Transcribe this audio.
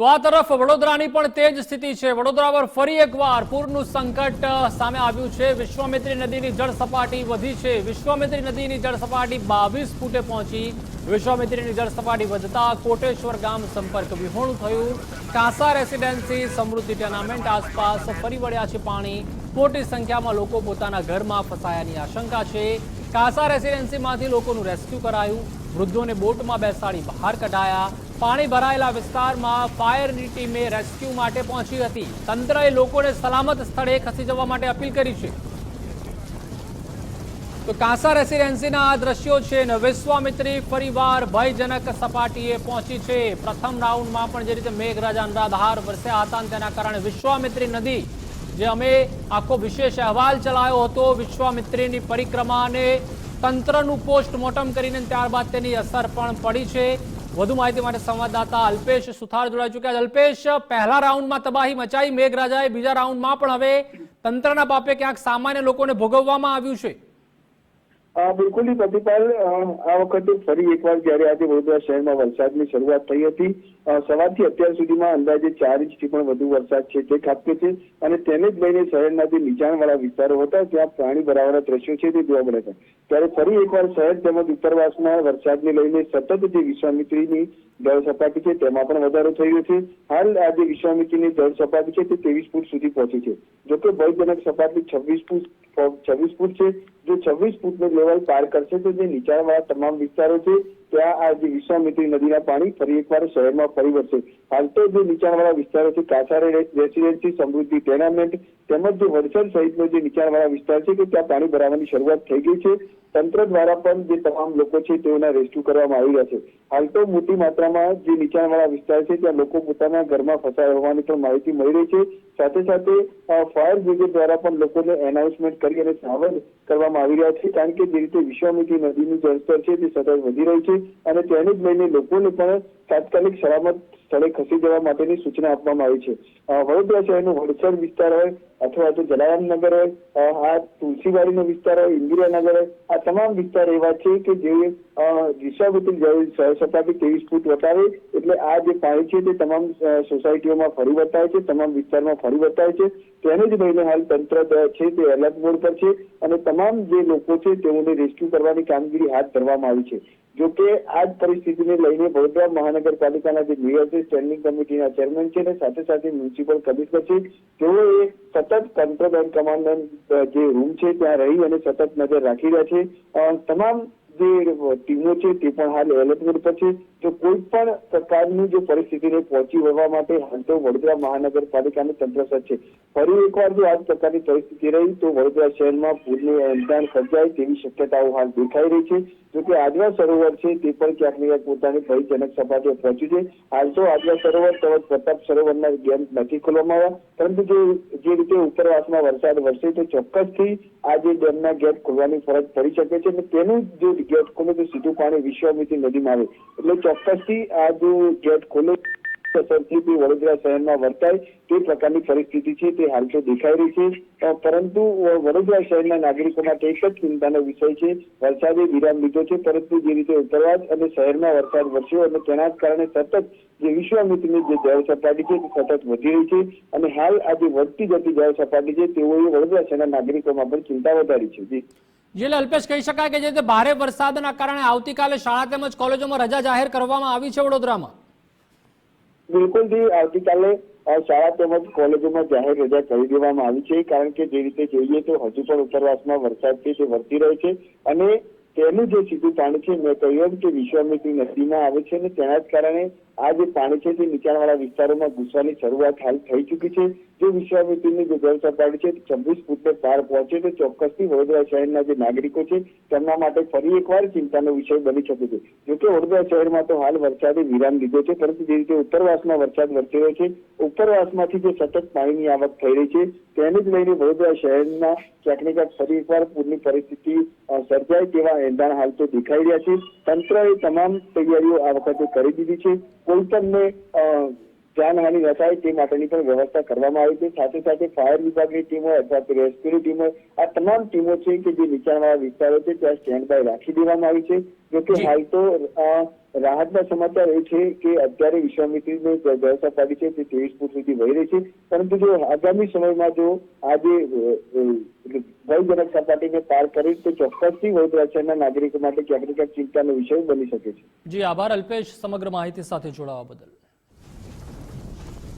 તો આ તરફ વડોદરાની પણ તે જ સ્થિતિ છે. વડોદરા પર ફરી એકવાર પૂરનું સંકટ સામે આવ્યું છે. વિશ્વામિત્રી નદીની જળ સપાટી વધી છે. વિશ્વામિત્રી નદીની જળ સપાટી બાવીસ ફૂટે પહોંચી. વિશ્વામિત્રીની જળ સપાટી વધતા કોટેશ્વર ગામ સંપર્ક વિહોણું થયું. કાંસા રેસિડેન્સી સમૃદ્ધિ ટેનામેન્ટ આસપાસ ફરી વળ્યા છે પાણી. મોટી સંખ્યામાં લોકો પોતાના ઘરમાં ફસાયાની આશંકા છે. કાંસા રેસિડેન્સીમાંથી લોકોનું રેસ્ક્યુ કરાયું. વૃદ્ધોને બોટમાં બેસાડી બહાર કઢાયા. પાણી ભરાયેલા વિસ્તારમાં ફાયરની ટીમે રેસ્ક્યુ માટે પહોંચી હતી. તંત્રએ લોકોને સલામત સ્થળે ખસી જવા માટે અપીલ કરી છે. તો કાંસા રેસિડેન્સીના આ દ્રશ્યો છે ને, વિશ્વામિત્રી ફરીવાર ભયજનક સપાટીએ પહોંચી છે. પ્રથમ રાઉન્ડમાં પણ જે રીતે મેઘરાજા અનરાધાર વરસ્યા હતા તેના કારણે વિશ્વામિત્રી નદી, જે અમે આખો વિશેષ અહેવાલ ચલાવ્યો હતો, વિશ્વામિત્રીની પરિક્રમાને તંત્રનું પોસ્ટમોર્ટમ કરીને ત્યારબાદ તેની અસર પણ પડી છે. વધુ માહિતી માટે સંવાદદાતા અલ્પેશ સુથાર જોડાઈ ચુક્યા છે. અલ્પેશ, પહેલા રાઉન્ડમાં તબાહી મચાઈ, મેઘરાજાએ બીજા રાઉન્ડમાં પણ હવે તંત્રના પાપે ક્યાંક સામાન્ય લોકોને ભોગવવામાં આવ્યું છે. બિલકુલ પ્રતિપાલ આ વખતે ફરી એકવાર જ્યારે આજે વડોદરા શહેરમાં વરસાદની શરૂઆત થઈ હતી સવારથી અત્યાર સુધીમાં અંદાજે ચાર ઇંચથી પણ વધુ વરસાદ છે તે ખાબકે છે. અને તેને જ લઈને શહેરના જે નીચાણવાળા વિસ્તારો હતા, ત્યાં પાણી ભરાવાના દ્રશ્યો છે તે જોવા મળ્યા હતા. ત્યારે ફરી એકવાર શહેર તેમજ ઉત્તરવાસમાં વરસાદને લઈને સતત જે વિશ્વામિત્રીની જળ સપાટી છે, તેમાં પણ વધારો થયો છે. હાલ આજે વિશ્વામિત્રીની જળ સપાટી છે તે ત્રેવીસ ફૂટ સુધી પહોંચી છે. જોકે ભયજનક સપાટી છવ્વીસ ફૂટ છવ્વીસ ફૂટ છે. જો છવ્વીસ ફૂટનું લેવલ પાર કરશે તો જે નીચાણવાળા તમામ વિસ્તારો છે ત્યાં આ જે વિશ્વામિત્રી નદીના પાણી ફરી એકવાર શહેરમાં ફરી વળશે. હાલ તો જે નીચાણવાળા વિસ્તારો છે કાસારે રેસિડેન્સી સમૃદ્ધિ ટેનામેન્ટ તેમજ જે વડસર સહિતનો જે નીચાણવાળા વિસ્તાર છે કે ત્યાં પાણી ભરાવાની શરૂઆત થઈ ગઈ છે. તંત્ર દ્વારા પણ જે તમામ લોકો છે તેઓના રેસ્ક્યુ કરવામાં આવી રહ્યા છે. હાલ તો મોટી માત્રામાં જે નીચાણવાળા વિસ્તાર છે ત્યાં લોકો પોતાના ઘરમાં ફસાયા હોવાની પણ માહિતી મળી રહી છે. સાથે સાથે ફાયર બ્રિગેડ દ્વારા પણ લોકોને એનાઉન્સમેન્ટ કરી અને સાવધ કરવામાં આવી રહ્યા છે. કારણ કે જે રીતે વિશ્વામિત્રી નદીનું જળસ્તર છે તે સતત વધી રહ્યું છે. અને તેને જ લઈને લોકોને પણ તાત્કાલિક સલામત સ્થળે ખસી જવા માટેની સૂચના આપવામાં આવી છે. વડોદરા શહેરનો વડસર વિસ્તાર હોય અથવા તો જલારામ નગર હોય આ તુલસીવાડીનો વિસ્તાર હોય ઇન્દિરાનગર હોય, આ તમામ વિસ્તાર એવા છે કે જે જળ સપાટી ત્રેવીસ ફૂટ વટાવે એટલે આ જે પાણી છે તે તમામ સોસાયટીઓમાં ફરી વર્તાય છે, તમામ વિસ્તારમાં ફરી વર્તાય છે. તેને જ લઈને હાલ તંત્ર છે તે એલર્ટ મોડ પર છે અને તમામ જે લોકો છે તેઓને રેસ્ક્યુ કરવાની કામગીરી હાથ ધરવામાં આવી છે. જો કે આ જ પરિસ્થિતિને લઈને વડોદરા મહાનગરપાલિકાના જે મેયર છે, સ્ટેન્ડિંગ કમિટીના ચેરમેન છે અને સાથે સાથે મ્યુનિસિપલ કમિશનર છે, તેઓએ સતત કંટ્રોલ એન્ડ કમાન્ડ જે રૂમ છે ત્યાં રહી અને સતત નજર રાખી રહ્યા છે. તમામ જે ટીમો છે તે પણ હાલ એલર્ટ મોડ પર છે. જો કોઈ પણ પ્રકારની જો પરિસ્થિતિને પહોંચી વળવા માટે હાલ તો વડોદરા મહાનગરપાલિકાનું તંત્ર સજ્જ છે. ફરી એકવાર જો આ પ્રકારની પરિસ્થિતિ રહી, તો વડોદરા શહેરમાં પૂરનું એંધાણ સર્જાય તેવી શક્યતાઓ હાલ દેખાઈ રહી છે. જોકે આજવા સરોવર છે, તે પણ ક્યાંક ને ક્યાંક પોતાની ભયજનક સપાટીએ પહોંચ્યું છે. હાલ તો આજવા સરોવર તેમજ પ્રતાપ સરોવરના ગેમ નથી ખોલવામાં આવ્યા. પરંતુ જે જે રીતે ઉપરવાસમાં વરસાદ વરસે તો ચોક્કસથી આ જે ડેમના ગેટ ખોલવાની ફરજ પડી શકે છે અને તેનું જો ગેટ ખોલે તો સીધું પાણી વિશ્વામિત્રી નદીમાં આવે. એટલે ચોક્કસથી આ જો ગેટ ખોલે તે વડોદરા શહેરમાં વર્તાય, તે પ્રકારની પરિસ્થિતિ છે, તે હાલ તો દેખાઈ રહી છે. પરંતુ વડોદરા શહેરના નાગરિકો માટે એક જ ચિંતાનો વિષય છે, વરસાદે વિરામ લીધો છે, પરંતુ જે રીતે ઉત્તરવાસ અને શહેરમાં વરસાદ વરસ્યો અને તેના જ કારણે સતત જે વિશ્વામિત્રની જે જળ સપાટી છે, તે સતત વધી રહી છે અને હાલ આ જે વધતી જતી જળ સપાટી છે, તેઓએ વડોદરા શહેરના નાગરિકોમાં પણ ચિંતા વધારી છે. જી. જે અલ્પેશ કહી શકાય કે જે રીતે ભારે વરસાદના કારણે આવતીકાલે શાળા તેમજ કોલેજોમાં રજા જાહેર કરવામાં આવી છે વડોદરામાં. બિલકુલ આવતીકાલે શાળા તેમજ કોલેજોમાં જાહેર રજા કરી દેવામાં આવી છે, કારણ કે જે રીતે જોઈએ તો હજુ પણ ઉપરવાસમાં વરસાદ છે તે વરસી રહ્યો છે અને તેનું જે સીધું પાણી છે, મેં કહ્યું કે વિશ્વામિત્રી નદીમાં આવે છે અને તેના જ કારણે આ જે પાણી છે તે નીચાણવાળા વિસ્તારોમાં ઘૂસવાની શરૂઆત હાલ થઈ ચૂકી છે. જો વિશ્વામિત્રની જે જળ સપાટી છે છવ્વીસ ફૂટને પાર પહોંચે તો ચોક્કસથી વડોદરા શહેરના જે નાગરિકો છે તેમના માટે ફરી એકવાર ચિંતાનો વિષય બની શકે છે. જોકે વડોદરા શહેરમાં તો હાલ વરસાદે વિરામ લીધો છે પરંતુ જે રીતે ઉપરવાસમાં વરસાદ વરસી રહ્યો છે ઉપરવાસમાંથી જે સતત પાણીની આવક થઈ રહી છે તેને જ લઈને વડોદરા શહેરના ક્યાંક ને ફરી એકવાર પૂરની પરિસ્થિતિ સર્જાય તેવા એંધાણ હાલ તો દેખાઈ રહ્યા છે. તંત્રએ તમામ તૈયારીઓ આ વખતે કરી દીધી છે. કોઈ અ, જાનહાનિ ન થાય તે માટેની પણ વ્યવસ્થા કરવામાં આવી છે. સાથે સાથે ફાયર વિભાગની ટીમો અથવા તો રેસ્ક્યુની ટીમો આ તમામ ટીમો છે કે જે નીચાણવાળા વિસ્તારો છે ત્યાં સ્ટેન્ડ બાય રાખી દેવામાં આવી છે. જોકે હાલ તો રાહતના સમાચાર એ છે કે અત્યારે વિશ્વામિત્રીની જે પાડી છે તે ત્રેવીસ ફૂટ સુધી વહી રહી છે. પરંતુ જો આગામી સમયમાં જો આજે ભયજનક સપાટીને પાર કરી તો ચોક્કસથી વડોદરા શહેરના નાગરિકો માટે ક્યાંક ને ક્યાંક ચિંતાનો વિષય બની શકે છે. જી આભાર અલ્પેશ સમગ્ર માહિતી સાથે જોડાવા બદલ.